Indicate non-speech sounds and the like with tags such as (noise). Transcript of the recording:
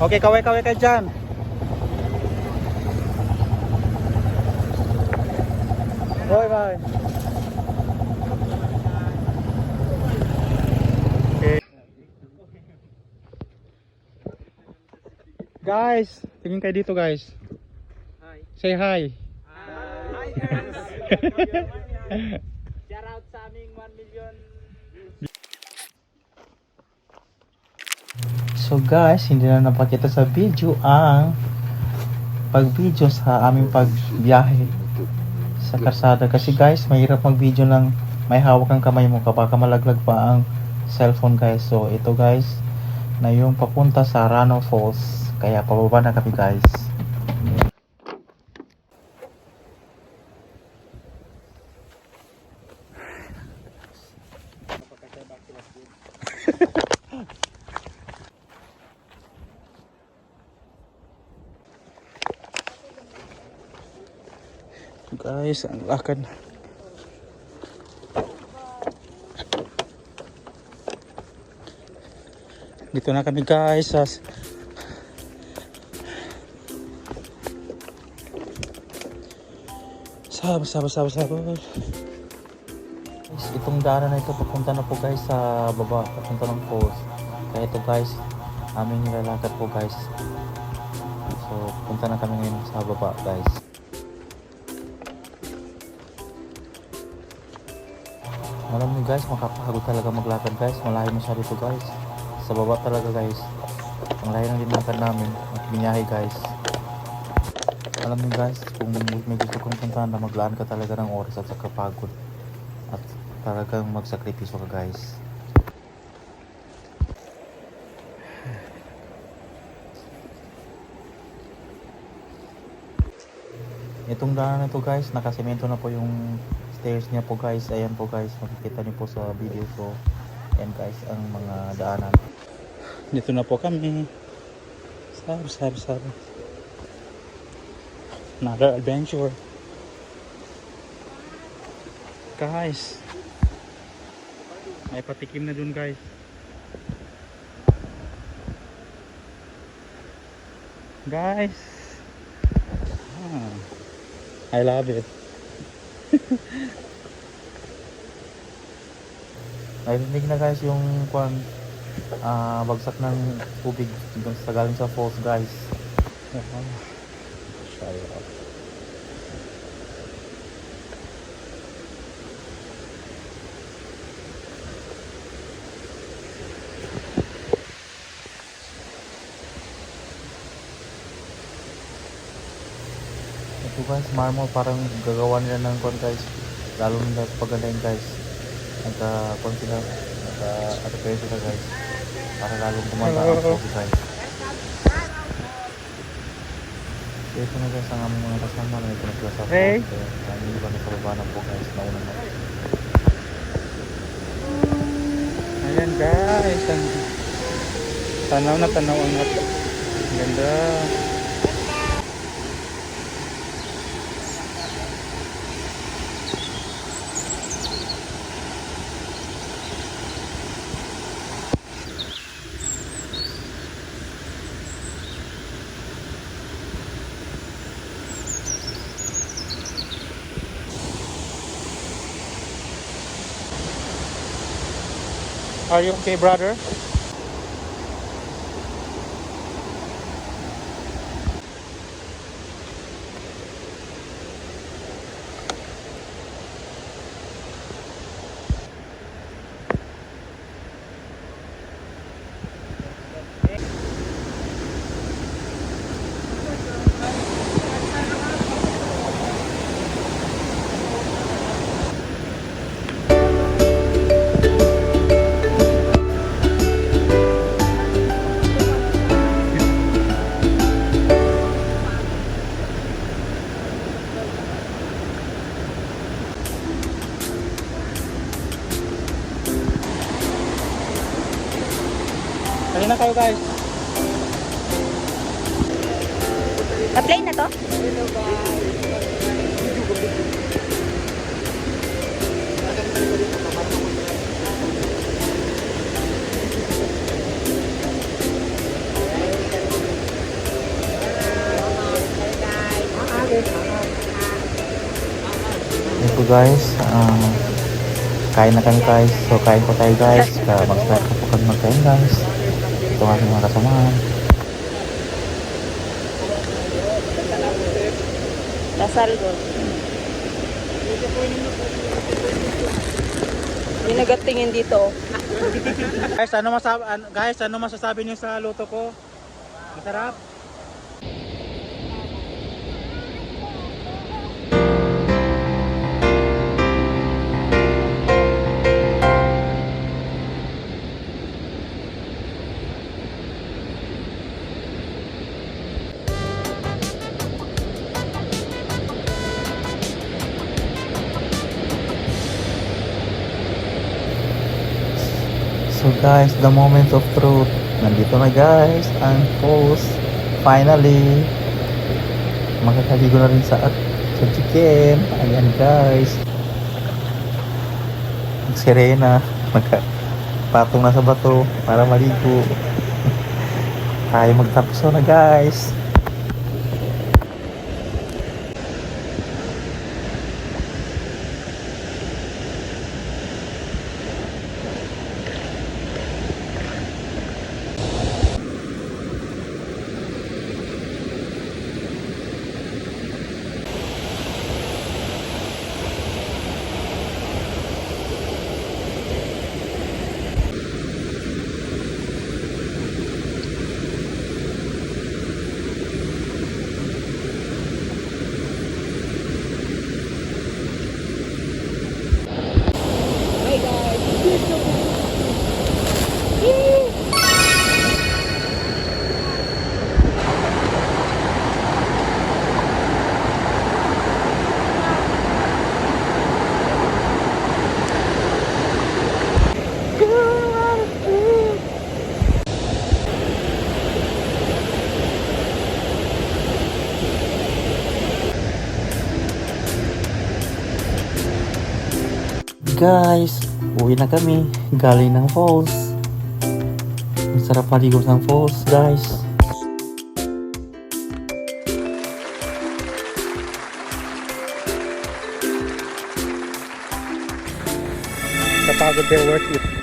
Okay, kaway-kaway ka dyan. Hoy, bye. Okay. Guys, tingin kayo dito guys. Hi. Say hi. Hi, guys. (laughs) So guys, hindi na napakita sa video ang pag-video sa aming pagbiyahe sa karsada. Kasi guys, mahirap mag-video ng may hawak ang kamay mo kapag malaglag pa ang cellphone guys. So ito guys, na yung papunta sa Rano Falls. Kaya pababa na kami guys. Guys, ang lakad. Dito na kami guys sa Sab, sab, sab, sab. Guys, itong daanan na ito papunta na po guys sa baba, papunta ng falls. Kaya ito guys, aming nilalakad po guys. So, punta na kami ngayon sa baba guys. Alam niyo guys, makapagod talaga maglakad guys. Malayo masyado dito guys. Sa baba talaga guys. Ang layo ng linakad namin. At binyahe guys. Alam niyo guys, kung may gusto kong puntahan na maglaan ka talaga ng oras at saka pagod. At talagang magsakripisyo ka guys. Itong daanan na to guys, nakasemento na po yung stairs niya po guys. Ayan po guys, makikita niyo po sa video. So, ayan guys, ang mga daanan. Dito na po kami. Sab, sab, sab. Another adventure. Guys. May patikim na dun guys. Guys. Ah, I love it. (laughs) Narinig na guys yung kwan ah bagsak ng tubig sa galing sa falls guys. Shout guys, marmol parang gagawa nila ng kwan guys. Lalo nila pagandahin guys. Nagka kwan sila, nagka atapay sila guys. Para lalong kumanta ang tubig guys. So ito na guys ang aming mga kasama na ito na sila sa Hey. Kaya kami iba na sa baba na po guys. Nauna na. Ayan guys. Ang tanaw na tanaw ang at ganda. Are you okay, brother? na kayo guys. Apply na to? Hello guys. Ayan guys, uh, kain na kami guys. So kain po tayo guys. Mag-snack po kami magkain guys. Ito ang aking mga kasamahan. Dasal ko. Yung nagatingin dito. Guys, ano masabi guys, ano masasabi niyo sa luto ko? Masarap? Guys, the moment of truth. Nandito na guys, ang falls. Finally. Makakaligo na rin sa sa chicken. Ayan guys. Sirena. Magka patong na sa bato para maligo. (laughs) Tayo magtapos na guys. Guys, uwi na kami. Galing ng falls. Ang sarap maligo ng falls, guys. Kapagod pero worth it.